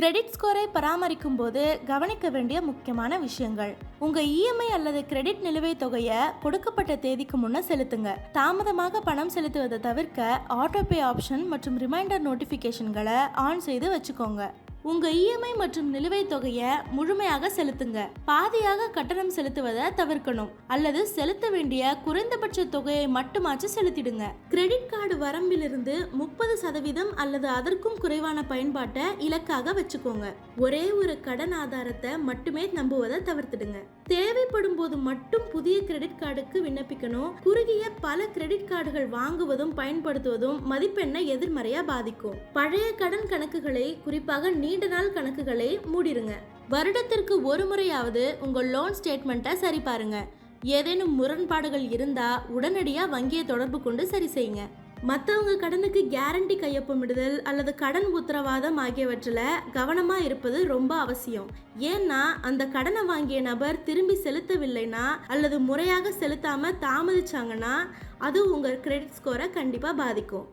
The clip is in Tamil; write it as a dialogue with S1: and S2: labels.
S1: கிரெடிட் ஸ்கோரை பராமரிக்கும் போது கவனிக்க வேண்டிய முக்கியமான விஷயங்கள். உங்க இஎம்ஐ அல்லது கிரெடிட் நிலுவைத் தொகையை கொடுக்கப்பட்ட தேதிக்கு முன்ன செலுத்துங்க. தாமதமாக பணம் செலுத்துவதை தவிர்க்க ஆட்டோபே ஆப்ஷன் மற்றும் ரிமைண்டர் நோட்டிஃபிகேஷன்களை ஆன் செய்து வச்சுக்கோங்க. உங்க இஎம்ஐ மற்றும் நிலுவைத் தொகையை முழுமையாக செலுத்துங்க. பாதியாக கட்டணம் செலுத்துவதை தவிர்க்கணும். அல்லது செலுத்த வேண்டிய குறைந்தபட்ச தொகையை மட்டுமாச்சு செலுத்திடுங்க. கிரெடிட் கார்டு வரம்பிலிருந்து முப்பது சதவீதம் அல்லது அதற்கும் குறைவான பயன்பாட்டை இலக்காக வச்சுக்கோங்க. ஒரே ஒரு கடன் ஆதாரத்தை மட்டுமே நம்புவதை தவிர்த்துடுங்க. தேவைப்படும் போது மட்டும் புதிய கிரெடிட் கார்டுக்கு விண்ணப்பிக்கணும். குறுகிய பல கிரெடிட் கார்டுகள் வாங்குவதும் பயன்படுத்துவதும் மதிப்பெண்ணை எதிர்மறையா பாதிக்கும். பழைய கடன் கணக்குகளை குறிப்பாக நீண்ட நாள் கணக்குகளை மூடிருங்க. வருடத்திற்கு ஒரு முறையாவது உங்கள் லோன் ஸ்டேட்மெண்ட்டை சரி பாருங்க. ஏதேனும் முரண்பாடுகள் இருந்தா உடனடியாக வங்கியை தொடர்பு கொண்டு சரி செய்யுங்க. மற்றவங்க கடனுக்கு கேரண்டி கையொப்பமிடுதல் அல்லது கடன் உத்தரவாதம் ஆகியவற்றில் கவனமாக இருப்பது ரொம்ப அவசியம். ஏன்னா அந்த கடனை வாங்கிய நபர் திரும்பி செலுத்தவில்லைனா அல்லது முறையாக செலுத்தாமல் தாமதிச்சாங்கன்னா அது உங்கள் கிரெடிட் ஸ்கோரை கண்டிப்பாக பாதிக்கும்.